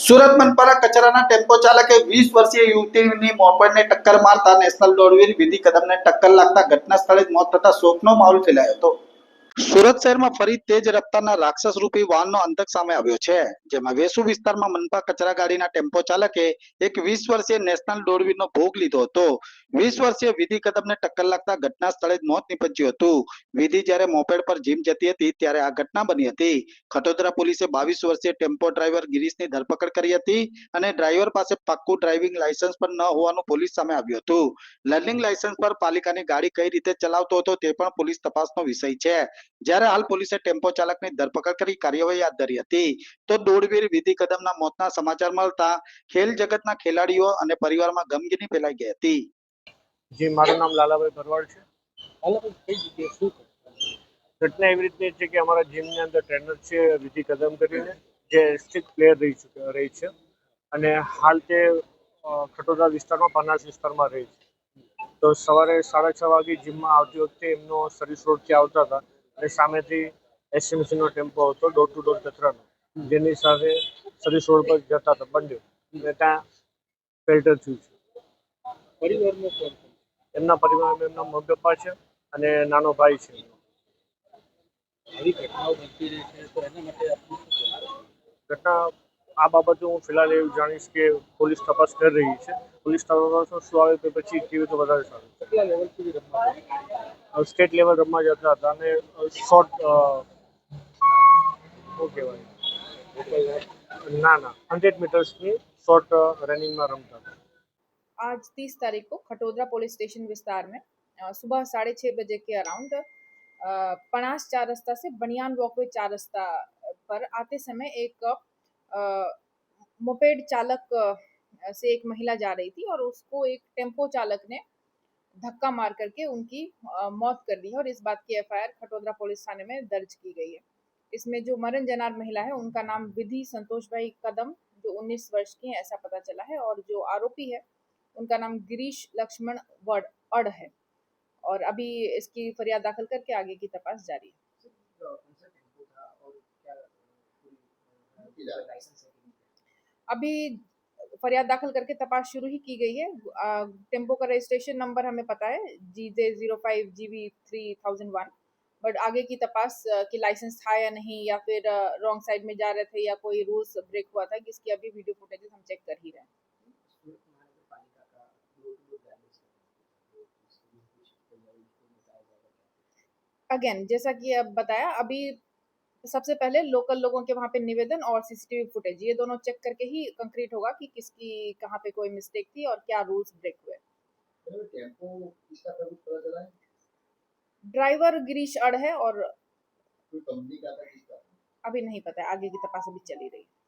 સુરત મનપરા કચરાના ટેમ્પો ચાલકે વીસ વર્ષીય યુવતીની મોપેડને ટક્કર મારતા નેશનલ દોડવીર વિધિ કદમને ટક્કર લાગતા ઘટના સ્થળે જ મોત થતા શોકનો માહોલ ફેલાયો હતો. સુરત શહેરમાં ફરી તેજ રફતારના રાક્ષસ રૂપી વાહનનો અંતક સામે આવ્યો છે, જેમાં વેસુ વિસ્તારમાં મનપા કચરા ગાડીના ટેમ્પો ચાલકે એક વીસ વર્ષીય નેશનલ દોડવીરનો ભોગ લીધો હતો. વીસ વર્ષીય વિધિ કદમને ટક્કર લાગતા ઘટના સ્થળે જ મોત નીપજ્યું હતું. વિધિ જ્યારે મોપેડ પર જીમ જતી હતી, ત્યારે આ ઘટના બની હતી. ખટોદરા પોલીસે બાવીસ વર્ષીય ટેમ્પો ડ્રાઈવર ગિરીશની ધરપકડ કરી હતી અને ડ્રાઈવર પાસે પાક્કું ડ્રાઇવિંગ લાયસન્સ પણ ન હોવાનું પોલીસ સામે આવ્યું હતું. લર્નિંગ લાયસન્સ પર પાલિકાની ગાડી કઈ રીતે ચલાવતો હતો તે પણ પોલીસ તપાસનો વિષય છે. જ્યારે હાલ પોલીસે ટેમ્પો ચાલકની ધરપકડ કરી કાર્યવાહી હાથ ધરી હતી, તો દોડવીર વિધિ કદમના મોતના સમાચાર મળતા ખેલ જગતના ખેલાડીઓ અને પરિવારમાં ગમગીની ફેલાઈ ગઈ હતી. જી, મારું નામ લાલાભાઈ ભરવાડ છે. લાલાભાઈ, કઈ જગ્યાએ શું ઘટના એવી રીતની છે કે અમારા જીમની અંદર ટ્રેનર છે, વિધિ કદમ કરીને, જે સ્ટ્રિક્ટ પ્લેયર રહી ચૂક્યા રહી છે અને હાલ તે ખટોદા વિસ્તારમાં પનાસ વિસ્તારમાં રહે છે. તો સવારે સાડા છ વાગે જીમમાં આવતી વખતે એમનો સર્વિસ રોડથી આવતા હતા. અને સામેથી એસએમસીનો ટેમ્પો હતો ડોર ટુ ડોર કચરાનો જેની સાથે સર્વિસ રોડ પર જતા હતા બંને અને ત્યાં ફિલ્ટર થયું છે? એમના પરિવારમાં એમના મમ્મી પપ્પા છે અને નાનો ભાઈ છે? ઘટના આ બાબતે હું ફિલહાલ એવું જાણીશ કે પોલીસ તપાસ કરી રહી છે. પોલીસ તપાસ શું આવે તે પછી કેવી રીતે વધારે સારું કેટલા લેવલ સુધી રમવા ગયા? સ્ટેટ લેવલ રમવા જતા હતા અને શોર્ટ શું કહેવાય ના ના હંડ્રેડ મીટર્સની શોર્ટ રનિંગમાં રમતા હતા आज 30 तारीख को खटोदरा पुलिस स्टेशन विस्तार में अ, सुबह साढ़े छः बजे के अराउंड पनास चार रास्ता से बनियान वॉकवे चार रास्ता पर आते समय एक अ, मोपेड चालक अ, से एक महिला जा रही थी और उसको एक टेम्पो चालक ने धक्का मार करके उनकी मौत कर दी है और इस बात की एफआईआर खटोदरा पुलिस थाने में दर्ज की गई है। इसमें जो मरण जनार महिला है, उनका नाम विधि संतोष भाई कदम, जो 19 वर्ष की है, ऐसा पता चला है। और जो आरोपी है, उनका नाम गिरीश लक्ष्मण वड अड़ है। और अभी इसकी फरियाद दाखिल करके आगे की तपास जारी है। अभी फरियाद दाखिल करके तपास शुरू ही की गई है। टेंपो का रजिस्ट्रेशन नंबर हमें पता है G J zero five G B three thousand one but आगे की तपास कि लाइसेंस था या नहीं, या फिर रॉन्ग साइड में जा रहे थे, या कोई रूल्स ब्रेक हुआ था इसकी अभी वीडियो फुटेजेस हम चेक कर ही रहे हैं। अगेन जैसा कि अब बताया, अभी सबसे पहले लोकल लोगों के वहाँ पे निवेदन और सीसीटीवी फुटेज ये दोनों चेक करके ही कंक्रीट होगा कि किसकी कहाँ पे कोई मिस्टेक थी और क्या रूल्स ब्रेक हुए। है? ड्राइवर गिरीश अड़ है और अभी नहीं पता है आगे की तपास अभी चली रही है।